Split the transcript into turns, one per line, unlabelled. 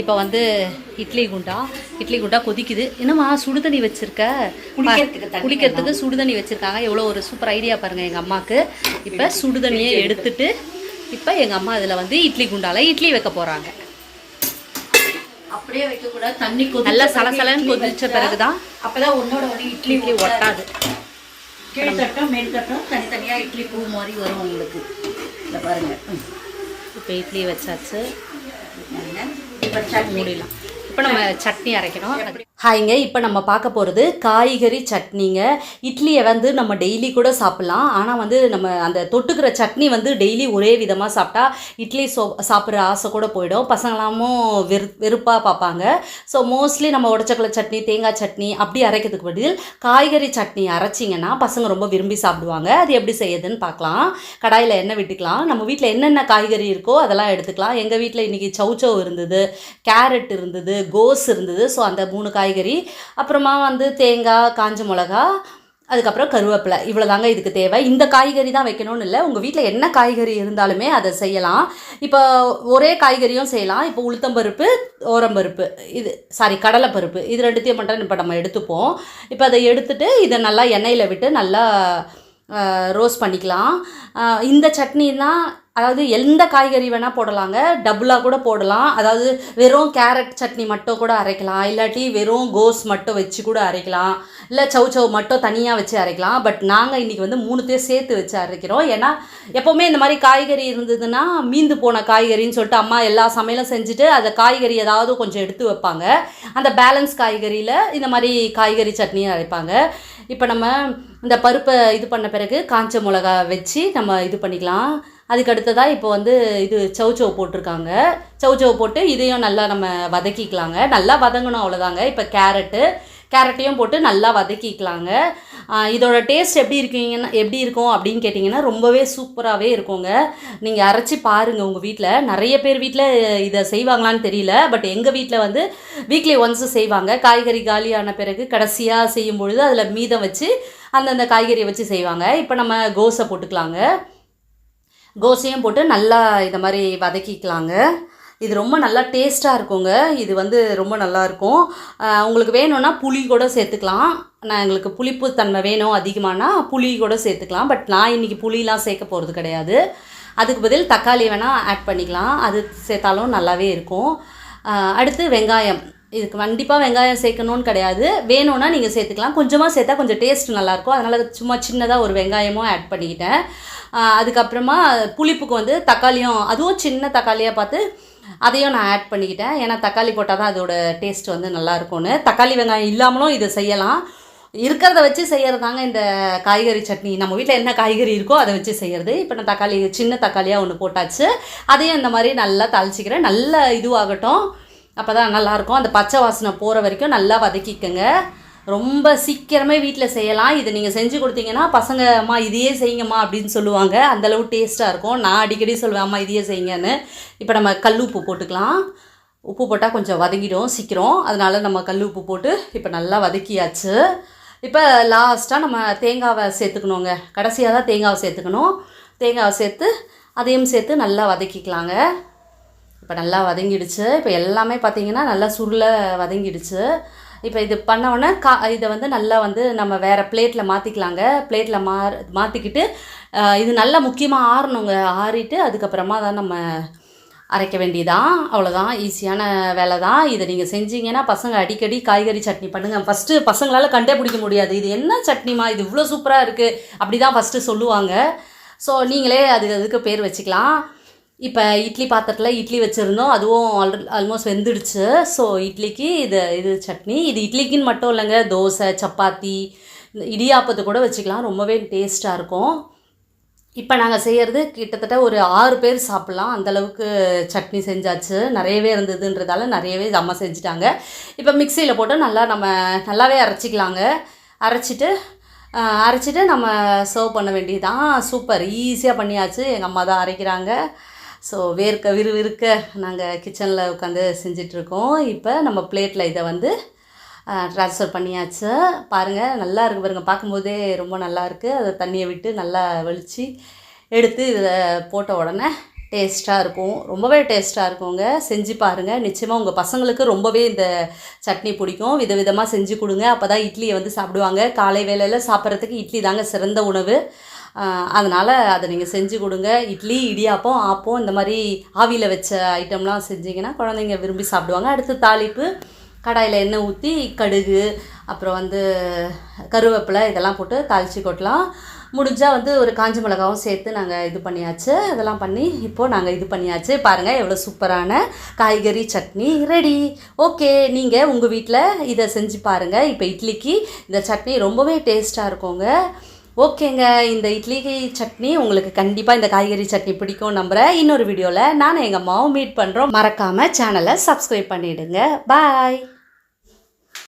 இப்போ வந்து இட்லி குண்டா? இட்லி குண்டா கொதிக்குது. என்னம்மா சுடு தண்ணி வச்சிருக்க? குளிக்கிறதுக்கு சுடு தண்ணி வச்சிருக்காங்க. எவ்வளோ ஒரு சூப்பர் ஐடியா பாருங்க எங்கள் அம்மாவுக்கு இப்போ சுடு தண்ணியை எடுத்துட்டு இப்போ எங்கள் அம்மா அதில் வந்து இட்லி குண்டால இட்லி வைக்க போகிறாங்க
அப்படியே வைக்க கூடாது. தண்ணி
நல்லா சலசலன்னு கொதிச்ச பிறகுதான்
அப்பதான் ஒன்னோட ஒன்று இட்லி
இட்லி ஒட்டாது
கீழ் தட்டும் மேல் தட்டும் தனித்தனியா இட்லி பூ மாதிரி வரும் உங்களுக்கு. இந்த பாருங்க. ம்.
இப்போ இட்லி வச்சாச்சு.
பாருங்க. இப்ப சட்னி
மூடிடலாம் இப்போ நம்ம சட்னி அரைக்கணும். ஹாய்ங்க இப்போ நம்ம பார்க்க போகிறது காய்கறி சட்னிங்க. இட்லியை வந்து நம்ம டெய்லி கூட சாப்பிட்லாம். ஆனால் வந்து நம்ம அந்த தொட்டுக்கிற சட்னி வந்து டெய்லி ஒரே விதமாக சாப்பிட்டா இட்லி சோ சாப்பிட்ற ஆசை கூட போயிடும். பசங்களாமும் வெறு வெறுப்பாக பார்ப்பாங்க. ஸோ மோஸ்ட்லி நம்ம உடச்சக்கலை சட்னி தேங்காய் சட்னி அப்படி அரைக்கிறதுக்கு பதில் காய்கறி சட்னி அரைச்சிங்கன்னா பசங்க ரொம்ப விரும்பி சாப்பிடுவாங்க. அது எப்படி செய்யுதுன்னு பார்க்கலாம். கடாயில் எண்ணெய் விட்டுக்கலாம். நம்ம வீட்டில் என்னென்ன காய்கறி இருக்கோ அதெல்லாம் எடுத்துக்கலாம். எங்கள் வீட்டில் இன்றைக்கி சௌச்சௌ இருந்தது கேரட் இருந்தது கோஸ் இருந்தது. ஸோ அந்த மூணு காய்கறி அப்புறமா வந்து தேங்காய் காஞ்ச மிளகா அதுக்கப்புறம் கருவேப்பிலை. இவ்வளோ தாங்க இதுக்கு தேவை. இந்த காய்கறி தான் வைக்கணும்னு இல்லை. உங்கள் வீட்டில் என்ன காய்கறி இருந்தாலுமே அதை செய்யலாம். இப்போ ஒரே காய்கறியும் செய்யலாம். இப்போ உளுத்தம்பருப்பு ஓரம்பருப்பு இது சாரி கடலைப்பருப்பு இது ரெண்டுத்தையும் மட்டும் இப்போ நம்ம எடுத்துப்போம். இப்போ அதை எடுத்துட்டு இதை நல்லா எண்ணெயில் விட்டு நல்லா ரோஸ்ட் பண்ணிக்கலாம். இந்த சட்னின்னா அதாவது எந்த காய்கறி வேணால் போடலாங்க. டபுளாக கூட போடலாம். அதாவது வெறும் கேரட் சட்னி மட்டும் கூட அரைக்கலாம். இல்லாட்டி வெறும் கோஸ் மட்டும் வச்சு கூட அரைக்கலாம். இல்லை சவு சவு மட்டும் தனியாக வச்சு அரைக்கலாம். பட் நாங்கள் இன்றைக்கி வந்து மூணுத்தையும் சேர்த்து வச்சு அரைக்கிறோம். ஏன்னா எப்போவுமே இந்த மாதிரி காய்கறி இருந்ததுன்னா மீந்து போன காய்கறின்னு சொல்லிட்டு அம்மா எல்லா சமையலும் செஞ்சுட்டு அந்த காய்கறி ஏதாவது கொஞ்சம் எடுத்து வைப்பாங்க. அந்த பேலன்ஸ் காய்கறியில் இந்த மாதிரி காய்கறி சட்னியும் அரைப்பாங்க. இப்போ நம்ம இந்த பருப்பை இது பண்ண பிறகு காஞ்ச மிளகா வச்சு நம்ம இது பண்ணிக்கலாம். அதுக்கு அடுத்ததாக இப்போ வந்து இது சௌச்சவ் போட்டிருக்காங்க. சௌச்சவ் போட்டு இதையும் நல்லா நம்ம வதக்கிக்கலாங்க. நல்லா வதங்கணும் அவ்வளோதாங்க இப்போ கேரட்டு கேரட்டையும் போட்டு நல்லா வதக்கிக்கலாங்க. இதோட டேஸ்ட் எப்படி இருக்கீங்கன்னா எப்படி இருக்கும் அப்படின்னு கேட்டிங்கன்னா ரொம்பவே சூப்பராகவே இருக்குங்க. நீங்கள் அரைச்சி பாருங்கள் உங்கள் வீட்டில் நிறைய பேர் வீட்டில் இதை செய்வாங்களான்னு தெரியல. பட் எங்கள் வீட்டில் வந்து வீக்லி ஒன்ஸு செய்வாங்க. காய்கறி காலியான பிறகு கடைசியாக செய்யும் பொழுது அதில் மீதம் வச்சு அந்தந்த காய்கறியை வச்சு செய்வாங்க. இப்போ நம்ம கோஸை போட்டுக்கலாங்க. கோசையும் போட்டு நல்லா இதை மாதிரி வதக்கிக்கலாங்க. இது ரொம்ப நல்லா டேஸ்ட்டாக இருக்குங்க. இது வந்து ரொம்ப நல்லா இருக்கும். உங்களுக்கு வேணும்னா புளி கூட சேர்த்துக்கலாம். நான் எங்களுக்கு புளிப்பு தன்மை வேணும் அதிகமானா புளி கூட சேர்த்துக்கலாம். பட் நான் இன்றைக்கி புளிலாம் சேர்க்க போகிறது கிடையாது. அதுக்கு பதில் தக்காளி வேணால் ஆட் பண்ணிக்கலாம். அது சேர்த்தாலும் நல்லாவே இருக்கும். அடுத்து வெங்காயம். இதுக்கு கண்டிப்பாக வெங்காயம் சேர்க்கணும்னு கிடையாது. வேணும்னா நீங்கள் சேர்த்துக்கலாம். கொஞ்சமாக சேர்த்தா கொஞ்சம் டேஸ்ட் நல்லாயிருக்கும் அதனால் சும்மா சின்னதாக ஒரு வெங்காயமும் ஆட் பண்ணிக்கிட்டேன். அதுக்கப்புறமா புளிப்புக்கு வந்து தக்காளியும் அதுவும் சின்ன தக்காளியாக பார்த்து அதையும் நான் ஆட் பண்ணிக்கிட்டேன். ஏன்னா தக்காளி போட்டால் தான் அதோட டேஸ்ட் வந்து நல்லாயிருக்கும்னு தக்காளி வெங்காயம் இல்லாமலும் இதை செய்யலாம். இருக்கிறத வச்சு செய்கிறதாங்க இந்த காய்கறி சட்னி. நம்ம வீட்டில் என்ன காய்கறி இருக்கோ அதை வச்சு செய்கிறது இப்போ நான் தக்காளி சின்ன தக்காளியாக ஒன்று போட்டாச்சு. அதையும் இந்த மாதிரி நல்லா தாளிச்சிக்கிறேன். நல்ல இதுவாகட்டும். அப்போ தான் நல்லாயிருக்கும் அந்த பச்சை வாசனை போகிற வரைக்கும் நல்லா வதக்கிக்கங்க. ரொம்ப சீக்கிரமே வீட்டில் செய்யலாம். இதை நீங்கள் செஞ்சு கொடுத்தீங்கன்னா பசங்க அம்மா இதையே செய்யுங்கம்மா அப்படின்னு சொல்லுவாங்க. அந்தளவு டேஸ்ட்டாக இருக்கும். நான் அடிக்கடி சொல்லுவேன் அம்மா இதையே செய்யுங்கன்னு. இப்போ நம்ம கல் உப்பு போட்டுக்கலாம். உப்பு போட்டால் கொஞ்சம் வதங்கிடும் சீக்கிரம். அதனால் நம்ம கல் உப்பு போட்டு இப்போ நல்லா வதக்கியாச்சு. இப்போ லாஸ்ட்டாக நம்ம தேங்காவை சேர்த்துக்கணுங்க. கடைசியாக தான் தேங்காவை சேர்த்துக்கணும். தேங்காவை சேர்த்து அதையும் சேர்த்து நல்லா வதக்கிக்கலாங்க. இப்போ நல்லா வதங்கிடுச்சு. இப்போ எல்லாமே பார்த்திங்கன்னா நல்லா சுருளை வதங்கிடுச்சு. இப்போ இது பண்ண கா இதை வந்து நல்லா வந்து நம்ம வேறு பிளேட்டில் மாற்றிக்கலாங்க பிளேட்டில் மா மாற்றிக்கிட்டு இது நல்லா முக்கியமாக ஆறணுங்க. ஆறிட்டு அதுக்கப்புறமா தான் நம்ம அரைக்க வேண்டியதான் அவ்வளோதான் ஈஸியான வேலை தான் இதை நீங்கள் செஞ்சீங்கன்னா பசங்க அடிக்கடி காய்கறி சட்னி பண்ணுங்கள் ஃபஸ்ட்டு பசங்களால் கண்டே பிடிக்க முடியாது. இது என்ன சட்னிமா? இது இவ்வளோ சூப்பராக இருக்குது அப்படி தான் ஃபஸ்ட்டு சொல்லுவாங்க. ஸோ நீங்களே அது அதுக்கு பேர் வச்சுக்கலாம். இப்போ இட்லி பாத்திரத்தில் இட்லி வச்சுருந்தோம். அதுவும் ஆல் ஆல்மோஸ்ட் வெந்துடுச்சு. ஸோ இட்லிக்கு இது இது சட்னி. இது இட்லிக்குன்னு மட்டும் இல்லைங்க. தோசை சப்பாத்தி இந்த இடியாப்பத்தை கூட வச்சுக்கலாம். ரொம்பவே டேஸ்ட்டாக இருக்கும். இப்போ நாங்கள் செய்கிறது கிட்டத்தட்ட ஒரு ஆறு பேர் சாப்பிட்லாம். அந்தளவுக்கு சட்னி செஞ்சாச்சு. நிறையவே இருந்ததுன்றதால நிறையவே அம்மா செஞ்சுட்டாங்க. இப்போ மிக்சியில் போட்டு நல்லா நம்ம நல்லாவே அரைச்சிக்கலாங்க. அரைச்சிட்டு அரைச்சிட்டு நம்ம சர்வ் பண்ண வேண்டியதுதான். சூப்பர். ஈஸியாக பண்ணியாச்சு. எங்கள் அம்மா தான் அரைக்கிறாங்க. ஸோ வேர்க்க விறுவிறுக்க நாங்கள் கிச்சனில் உட்காந்து செஞ்சிட்ருக்கோம். இப்போ நம்ம பிளேட்டில் இதை வந்து ட்ரான்ஸ்ஃபர் பண்ணியாச்சு. பாருங்கள் நல்லா இருக்குது பாருங்கள் பார்க்கும்போதே ரொம்ப நல்லா இருக்குது அதை தண்ணியை விட்டு நல்லா வலித்து எடுத்து இதை போட்ட உடனே டேஸ்ட்டாக இருக்கும். ரொம்பவே டேஸ்ட்டாக இருக்குங்க. செஞ்சு பாருங்கள் நிச்சயமாக உங்கள் பசங்களுக்கு ரொம்பவே இந்த சட்னி பிடிக்கும். விதவிதமாக செஞ்சு கொடுங்க. அப்போ தான் இட்லியை வந்து சாப்பிடுவாங்க. காலை வேளையில் சாப்பிட்றதுக்கு இட்லி தாங்க சிறந்த உணவு. அதனால் அதை நீங்கள் செஞ்சு கொடுங்க. இட்லி இடியாப்பம் ஆப்பம் இந்த மாதிரி ஆவியில் வச்ச ஐட்டம்லாம் செஞ்சிங்கன்னா குழந்தைங்க விரும்பி சாப்பிடுவாங்க. அடுத்து தாளிப்பு கடாயில் எண்ணெய் ஊற்றி கடுகு அப்புறம் வந்து கருவேப்பிலை இதெல்லாம் போட்டு தாளித்து கொட்டலாம். முடிஞ்சால் வந்து ஒரு காஞ்ச மிளகாவும் சேர்த்து நாங்கள் இது பண்ணியாச்சு. இதெல்லாம் பண்ணி இப்போது நாங்கள் இது பண்ணியாச்சு. பாருங்கள் எவ்வளோ சூப்பரான காய்கறி சட்னி ரெடி. ஓகே நீங்கள் உங்கள் வீட்டில் இதை செஞ்சு பாருங்கள் இப்போ இட்லிக்கு இந்த சட்னி ரொம்பவே டேஸ்ட்டாக இருக்குங்க. ஓகேங்க இந்த இட்லிக்கு சட்னி உங்களுக்கு கண்டிப்பாக இந்த காய்கறி சட்னி பிடிக்கும் நம்புகிறேன் இன்னொரு வீடியோவில் நானும் எங்கள் அம்மாவும் மீட் பண்ணுறோம் மறக்காமல் சேனலை சப்ஸ்கிரைப் பண்ணிவிடுங்க பாய்